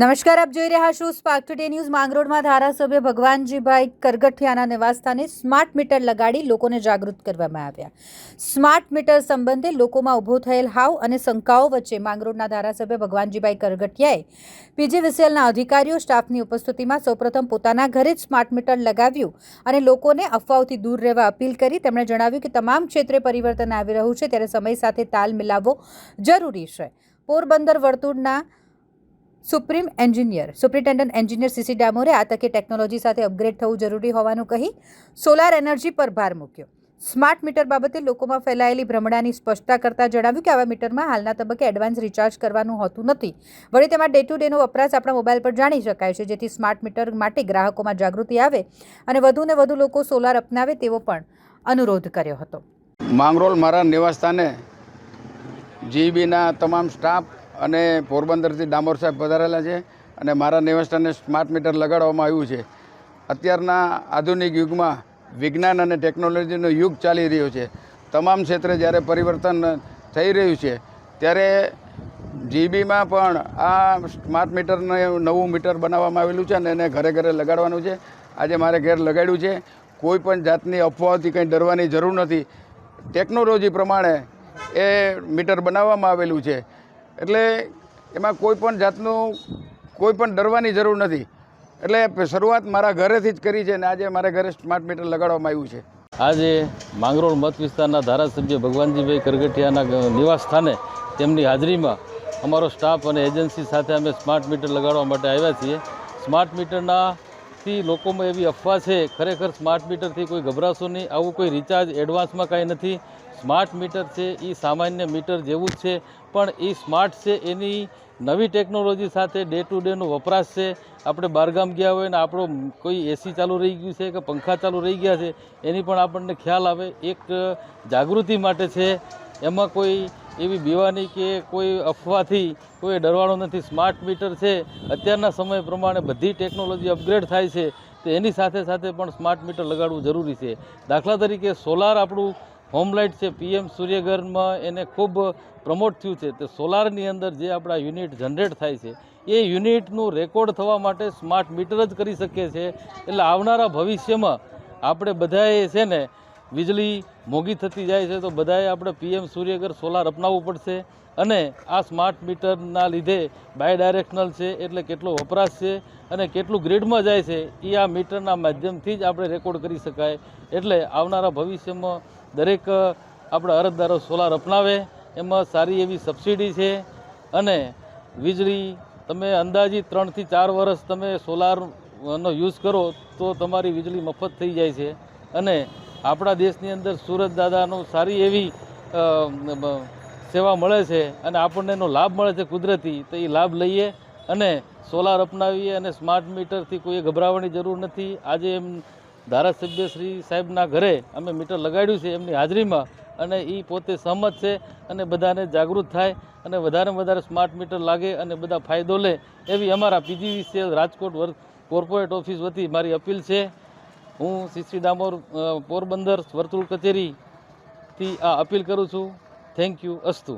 નમસ્કાર, આપ જોઈ રહ્યા છો સ્પાર્ક ટુડે ન્યૂઝ માંગરોળમાં ધારાસભ્ય ભગવાનજીભાઈ કરગઠિયાના નિવાસસ્થાને સ્માર્ટ મીટર લગાડી લોકોને જાગૃત કરવામાં આવ્યા. સ્માર્ટ મીટર સંબંધે લોકોમાં ઊભો થયેલ હાવ અને શંકાઓ વચ્ચે માંગરોળના ધારાસભ્ય ભગવાનજીભાઈ કરગઠિયાએ પીજીવીસીએલના અધિકારીઓ સ્ટાફની ઉપસ્થિતિમાં સૌપ્રથમ પોતાના ઘરે જ સ્માર્ટ મીટર લગાવ્યું અને લોકોને અફવાઓથી દૂર રહેવા અપીલ કરી. તેમણે જણાવ્યું કે તમામ ક્ષેત્રે પરિવર્તન આવી રહ્યું છે, ત્યારે સમય સાથે તાલ મિલાવવો જરૂરી છે. પોરબંદર વર્તુળના supreme engineer, superintendent engineer C ડામોરે આ તકે ટેકનોલોજી સાથે અપગ્રેડ થવું જરૂરી હોવાનું કહી સોલાર એનર્જી પર ભાર મૂક્યો. સ્માર્ટ મીટર બાબતે લોકોમાં ફેલાયેલી ભ્રમણાની સ્પષ્ટતા કરતાં જણાવ્યું કે આવા મીટરમાં હાલના તબક્કે એડવાન્સ રિચાર્જ કરવાનું હોતું નથી. વળી તેમાં ડે ટુ ડેનો વપરાશ આપણા મોબાઈલ પર જાણી શકાય છે, જેથી સ્માર્ટ મીટર માટે ગ્રાહકોમાં જાગૃતિ આવે અને વધુને વધુ લોકો સોલાર અપનાવે તેવો પણ અનુરોધ કર્યો હતો. માંગરોળ મારા નિવાસસ્થાને જીબીના તમામ સ્ટાફ અને પોરબંદરથી ડામોર સાહેબ પધારેલા છે અને મારા નિવાસસ્થાને સ્માર્ટ મીટર લગાડવામાં આવ્યું છે. અત્યારના આધુનિક યુગમાં વિજ્ઞાન અને ટેકનોલોજીનો યુગ ચાલી રહ્યો છે. તમામ ક્ષેત્રે જ્યારે પરિવર્તન થઈ રહ્યું છે, ત્યારે જીબીમાં પણ આ સ્માર્ટ મીટરને નવું મીટર બનાવવામાં આવેલું છે અને એને ઘરે ઘરે લગાડવાનું છે. આજે મારે ઘેર લગાડ્યું છે. કોઈ પણ જાતની અફવાઓથી કંઈ ડરવાની જરૂર નથી. ટેકનોલોજી પ્રમાણે એ મીટર બનાવવામાં આવેલું છે. એટલે એમાં કોઈ પણ જાતનું કોઈ પણ ડરવાની જરૂર નથી. એટલે શરૂઆત મારા ઘરેથી જ કરી છે અને આજે મારે ઘરે સ્માર્ટ મીટર લગાડવામાં આવ્યું છે. આજે માંગરોળ મત વિસ્તારના ધારાસભ્ય ભગવાનજીભાઈ કરગઠિયાના નિવાસ સ્થાને તેમની હાજરીમાં અમારો સ્ટાફ અને એજન્સી સાથે અમે સ્માર્ટ મીટર લગાડવા માટે આવ્યા છીએ. સ્માર્ટ મીટરના થી લોકોમાં એવી અફવા છે, ખરેખર સ્માર્ટ મીટરથી કોઈ ગભરાશો નહીં. આવું કોઈ રિચાર્જ એડવાન્સમાં કાંઈ નથી. સ્માર્ટ મીટર છે એ સામાન્ય મીટર જેવું જ છે, પણ એ સ્માર્ટ છે, એની નવી ટેકનોલોજી સાથે ડે ટુ ડેનો વપરાશ છે. આપણે બહારગામ ગયા હોય ને આપણો કોઈ એસી ચાલુ રહી ગયું છે કે પંખા ચાલુ રહી ગયા છે, એની પણ આપણને ખ્યાલ આવે. એક જાગૃતિ માટે છે, એમાં કોઈ એવી બીવાની કે કોઈ અફવાથી કોઈ ડરવાનું નથી. સ્માર્ટ મીટર છે. અત્યારના સમય પ્રમાણે બધી ટેકનોલોજી અપગ્રેડ થાય છે. તો એની સાથે સાથે પણ સ્માર્ટ મીટર લગાડવું જરૂરી છે. દાખલા તરીકે સોલાર આપણું હોમલાઇટ છે. પીએમ સૂર્યઘરમાં એને ખૂબ પ્રમોટ થયું છે. તો સોલારની અંદર જે આપણા યુનિટ જનરેટ થાય છે, એ યુનિટનું રેકોર્ડ થવા માટે સ્માર્ટ મીટર જ કરી શકીએ છે એટલે આવનારા ભવિષ્યમાં આપણે બધાએ છે ને વીજળી મોંઘી થતી જાય છે તો બધાએ આપણે પીએમ સૂર્યઘર સોલાર અપનાવવું પડશે અને આ સ્માર્ટ મીટરના લીધે બાય ડાયરેક્શનલ છે એટલે કેટલો વપરાશ છે અને કેટલું ગ્રીડમાં જાય છે, એ આ મીટરના માધ્યમથી જ આપણે રેકોર્ડ કરી શકાય. એટલે આવનારા ભવિષ્યમાં દરેક આપણા અરજદારો સોલાર અપનાવે, એમાં સારી એવી સબસિડી છે અને વીજળી તમે અંદાજિત ત્રણથી ચાર વર્ષ તમે સોલારનો યુઝ કરો તો તમારી વીજળી મફત થઈ જાય છે અને આપણા દેશની અંદર સુરત દાદાનું સારી એવી સેવા મળે છે અને આપણને એનો લાભ મળે છે કુદરતી, તો એ લાભ લઈએ અને સોલાર અપનાવીએ અને સ્માર્ટ મીટરથી કોઈ ગભરાવાની જરૂર નથી. આજે એમ ધારાસભ્ય શ્રી સાહેબના ઘરે અમે મીટર લગાડ્યું છે એમની હાજરીમાં અને એ પોતે સહમત છે અને બધાને જાગૃત થાય અને વધારે વધારે સ્માર્ટ મીટર લાગે અને બધા ફાયદો લે એવી અમારા પીજીવીસીએલ રાજકોટ વર્ગ કોર્પોરેટ ઓફિસ વતી મારી અપીલ છે. હું સીસી ડામોર પોરબંદર વર્તુળ કચેરીથી આ અપીલ કરું છું. થેન્ક યુ અસ્તુ.